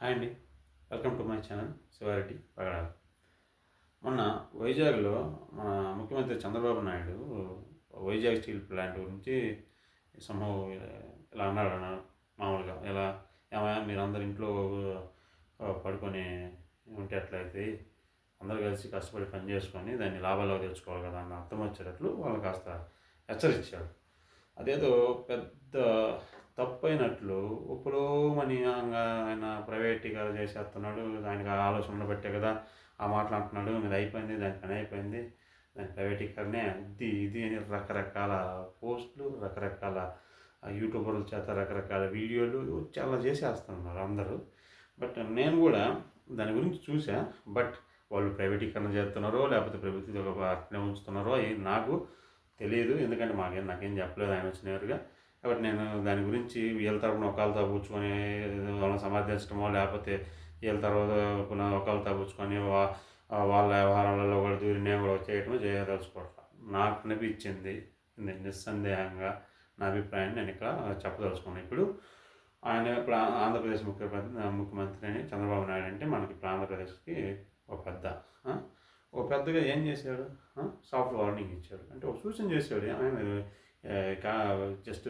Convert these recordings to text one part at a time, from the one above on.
Hi అండి. Welcome to my channel Siva Reddy Pagadala. మొన్న వైజాగ్లో మన ముఖ్యమంత్రి చంద్రబాబు నాయుడు వైజాగ్ స్టీల్ ప్లాంట్ గురించి సమూహ ఇలా అన్నాడు అన్న మామూలుగా ఇలా ఏమయ్యా మీరు అందరు ఇంట్లో పడుకొని ఉంటే ఎట్లయితే అందరు కలిసి కష్టపడి పని చేసుకొని దాన్ని లాభాలు తెచ్చుకోవాలి కదా అన్న అర్థం వచ్చేటట్లు వాళ్ళు కాస్త హెచ్చరించాడు అదేదో పెద్ద తప్పైనట్లు ఇప్పుడు మని ఆయన ప్రైవేటీకరణ చేసేస్తున్నాడు. దానికి ఆలోచనలు పెట్టే కదా ఆ మాటలు అంటున్నాడు. మీద అయిపోయింది దాని పని అయిపోయింది. దాని ప్రైవేటీకరణే ఇది ఇది అని రకరకాల పోస్టులు రకరకాల యూట్యూబర్ల చేత రకరకాల వీడియోలు చాలా చేసేస్తున్నారు అందరూ. బట్ నేను కూడా దాని గురించి చూసా బట్ వాళ్ళు ప్రైవేటీకరణ చేస్తున్నారో లేకపోతే ప్రభుత్వం అట్లే ఉంచుతున్నారో అవి నాకు తెలియదు ఎందుకంటే మాకేం నాకేం చెప్పలేదు. ఆయన వచ్చినవారుగా కాబట్టి నేను దాని గురించి వీళ్ళ తరపున ఒకళ్ళతో పుచ్చుకొని వాళ్ళని సమర్థించడమో లేకపోతే వీళ్ళ తర్వాత ఒకళ్ళతో పుచ్చుకొని వా- వాళ్ళ వ్యవహారాలలో కూడా దూరి నేను కూడా చేయటమో చేయదలుచుకోవట్లా నాకు అనిపించింది నిస్సందేహంగా నా అభిప్రాయాన్ని నేను ఇక్కడ చెప్పదలుచుకున్నాను ఇప్పుడు ఆయన ఇప్పుడు ఆంధ్రప్రదేశ్ ముఖ్యమంత్రి ముఖ్యమంత్రి అని చంద్రబాబు నాయుడు అంటే మనకి ఇప్పుడు ఆంధ్రప్రదేశ్కి ఒక పెద్ద ఒక పెద్దగా ఏం చేశాడు? సాఫ్ట్ వార్నింగ్ ఇచ్చాడు. అంటే ఒక సూచన చేశాడు. ఆయన జస్ట్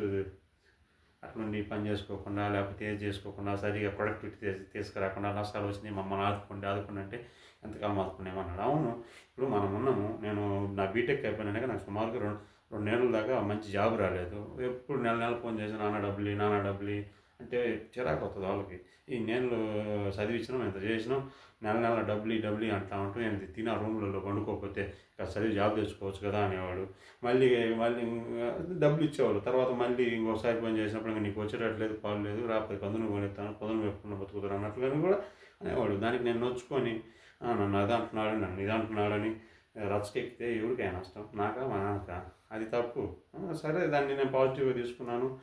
అట్లుండి పని చేసుకోకుండా లేకపోతే ఏది చేసుకోకుండా సరిగా ప్రొడక్టివిటీ తీసు తీసుకురాకుండా నష్టాలు వచ్చినాయి మమ్మల్ని ఆదుకోండి ఆదుకోండి అంటే ఎంతకాలం ఆదుకునేమన్నాడు అవును ఇప్పుడు మనం ఉన్నాము నేను నా బీటెక్ అయిపోయినాక నాకు సుమారుగా రెండు రెండు నెలల దాకా మంచి జాబ్ రాలేదు. ఎప్పుడు నెల నెల ఫోన్ చేసి నాన్న డబ్బులు నాన్న డబ్బులు అంటే చిరాకు వస్తుంది వాళ్ళకి. ఈ నేను చదివించినాం ఎంత చేసినాం నెల నెల డబ్బులు డబ్బులు అంటా ఉంటాం నేను తిన రూమ్లలో పండుకోకపోతే చదివి జాబ్ తెచ్చుకోవచ్చు కదా అనేవాడు. మళ్ళీ మళ్ళీ డబ్బులు ఇచ్చేవాళ్ళు. తర్వాత మళ్ళీ ఇంకోసారి పని చేసినప్పుడు ఇంకా నీకు వచ్చేటట్లేదు పాలు లేదు రాకపోతే పందును కొనిస్తాను పందును పెట్టుకున్న బతుకుతారు అన్నట్లుగా కూడా అనేవాడు. దానికి నేను నొచ్చుకొని నన్ను అది అంటున్నాడు నన్ను ఇది అంటున్నాడని రచ్చకెక్కితే ఎవరికైనా నష్టం. నాకా మా నాన్నక? అది తప్పు. సరే దాన్ని నేను పాజిటివ్గా తీసుకున్నాను.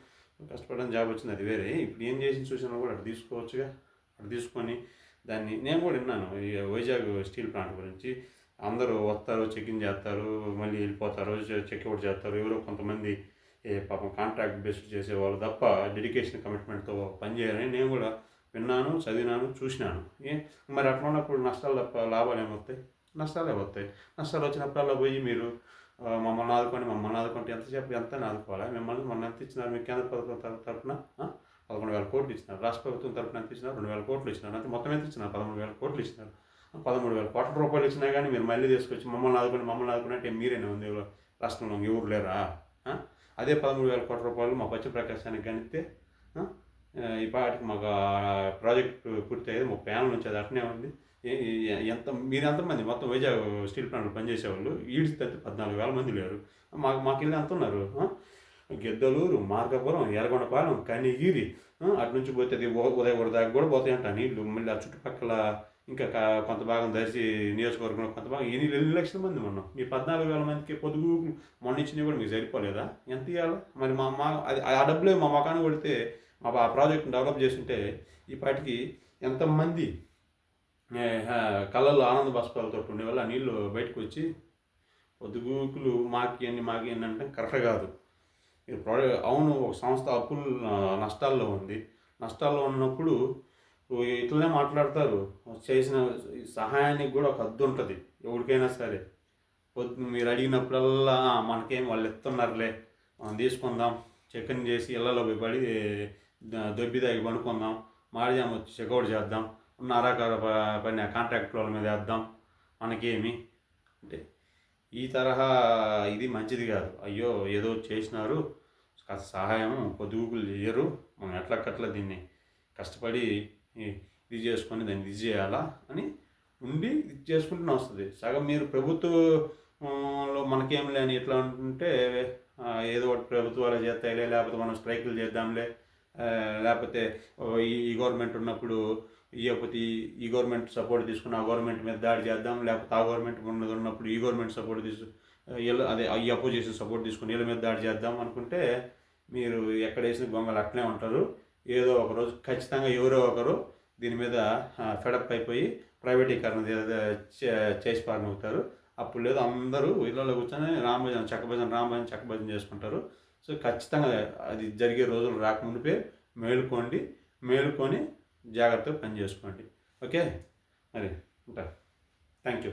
కష్టపడడం జాబ్ వచ్చింది అది వేరే. ఇప్పుడు ఏం చేసి చూసినా కూడా అటు తీసుకోవచ్చుగా అటు తీసుకొని దాన్ని నేను కూడా విన్నాను. ఈ వైజాగ్ స్టీల్ ప్లాంట్ గురించి. అందరూ వస్తారు చెక్ ఇన్ చేస్తారు మళ్ళీ వెళ్ళిపోతారు చెక్అవుట్ చేస్తారు. ఎవరో కొంతమంది ఏ పాపం కాంట్రాక్ట్ బేస్డ్ చేసేవాళ్ళు తప్ప డెడికేషన్ కమిట్మెంట్తో పనిచేయాలని నేను కూడా విన్నాను చదివినాను చూసినాను. ఏ మరి అట్లా ఉన్నప్పుడు నష్టాలు తప్ప లాభాలు ఏమవుతాయి నష్టాలే వస్తాయి నష్టాలు వచ్చినప్పుడల్లా పోయి మీరు మమ్మల్ని ఆదుకొని మమ్మల్ని ఆదుకుంటే ఎంత చెప్పి ఎంత ఆదుకోవాలి? మిమ్మల్ని మొన్న ఎంత ఇచ్చినారు? మీ కేంద్ర ప్రభుత్వం తరఫున తరపున? పదకొండు వేల కోట్లు ఇచ్చినారు. రాష్ట్ర ప్రభుత్వం తరపున ఎంత ఇచ్చినారు? రెండు వేల కోట్లు ఇచ్చినారు. అంటే మొత్తం ఎంత ఇచ్చినారు? పదమూడు వేల కోట్లు ఇచ్చినారు. పదమూడు వేల కోట్ల రూపాయలు ఇచ్చినా కానీ మీరు మళ్ళీ తీసుకొచ్చి మమ్మల్ని ఆదుకొని మమ్మల్ని ఆదుకుని అంటే మీరేనా ఉంది? రాష్ట్రంలో ఎవరు లేరా? అదే పదమూడు వేల కోట్ల రూపాయలు మా పచ్చి ప్రకాశానికి కనిపితే ఈ పాటికి మాకు ప్రాజెక్ట్ పూర్తి అయ్యేది ముప్పై ఏళ్ళ నుంచి అది అట్నే ఉంది. ఎంత మీరు ఎంతమంది? మొత్తం వైజాగ్ స్టీల్ ప్లాంట్లో పనిచేసేవాళ్ళు? ఈడ్స్ పద్నాలుగు వేల మంది లేరు. మాకు మాకు వెళ్ళి ఎంత ఉన్నారు? గిద్దలూరు మార్గపురం ఎర్రగొండపాలెం కనిగిరి అటు నుంచి పోతే అది ఉదయగూడ దాకా కూడా పోతాయంట నీళ్ళు మళ్ళీ ఆ చుట్టుపక్కల ఇంకా కొంత భాగం దర్శి నియోజకవర్గంలో కొంత భాగం ఎన్ని ఎన్ని లక్షల మంది ఉన్నాం? మీ పద్నాలుగు వేల మందికి పొదుగు మొన్న ఇచ్చినవి కూడా మీకు సరిపోలేదా? ఎంత ఇవ్వాలి మరి మా మా అది ఆ డబ్బులే మా మకాన్ని కొడితే మా ఆ ప్రాజెక్ట్ని డెవలప్ చేస్తుంటే ఈ పాటికి ఎంతమంది కళ్ళల్లో ఆనంద బాష్పాలతో ఉండే వల్ల ఆ నీళ్ళు బయటకు వచ్చి పొద్దుగూకులు మాకి అని మాకి అని అంటే కరెక్ట్ కాదు. ఇది ప్రోడక్ట్ అవును ఒక సంస్థ అప్పులు నష్టాల్లో ఉంది. నష్టాల్లో ఉన్నప్పుడు ఇట్లనే మాట్లాడతారు. చేసిన ఈ సహాయానికి కూడా ఒక హద్దు ఉంటుంది ఎవరికైనా సరే. పొద్దు మీరు అడిగినప్పుడల్లా మనకేం వాళ్ళు ఎత్తున్నారులే మనం తీసుకుందాం చెక్కన్ చేసి ఇళ్ళలో పోయి పడి దొబ్బి దాగి పనుకుందాం మాడిజాం వచ్చి చెక్అవుట్ చేద్దాం ఉన్న అరాకార పని కాంట్రాక్ట్ వాళ్ళ మీద వేద్దాం. మనకేమి? అంటే ఈ తరహా ఇది మంచిది కాదు. అయ్యో ఏదో చేసినారు. కాస్త సహాయం పొదుగులు చేయరు. మనం ఎట్లకట్లా దీన్ని? కష్టపడి ఇది చేసుకొని దాన్ని ఇది చేయాలా అని ఉండి ఇది చేసుకుంటూనే వస్తుంది. సగం మీరు ప్రభుత్వంలో మనకేం లేని ఎట్లా ఉంటుంటే ఏదో ఒకటి ప్రభుత్వాలు చేస్తాయిలే లేకపోతే మనం స్ట్రైకులు చేద్దాంలే. లేకపోతే ఈ గవర్నమెంట్ ఉన్నప్పుడు ఇవ్వకపోతే ఈ- ఈ గవర్నమెంట్ సపోర్ట్ తీసుకుని ఆ గవర్నమెంట్ మీద దాడి చేద్దాం లేకపోతే ఆ గవర్నమెంట్ ఉన్నది ఉన్నప్పుడు ఈ గవర్నమెంట్ సపోర్ట్ తీసు వీళ్ళు అదే ఈ అపోజిషన్ సపోర్ట్ తీసుకుని వీళ్ళ మీద దాడి చేద్దాం అనుకుంటే మీరు ఎక్కడ వేసిన బొమ్మలు అట్లే ఉంటారు. ఏదో ఒకరోజు ఖచ్చితంగా ఎవరో ఒకరు దీని మీద ఫెడప్ అయిపోయి ప్రైవేటీకరణ చే- చేసి పారినవుతారు. అప్పుడు లేదు అందరూ ఇళ్ళలో కూర్చొని రామభజన చక్కభజన రామభజన చక్కభజన చేసుకుంటారు. సో ఖచ్చితంగా అది జరిగే రోజులు రాకముందుపే మేలుకోండి. మేలుకొని జాగ్రత్తగా పని చేసుకోండి. ఓకే? మరి ఉంటా. Thank you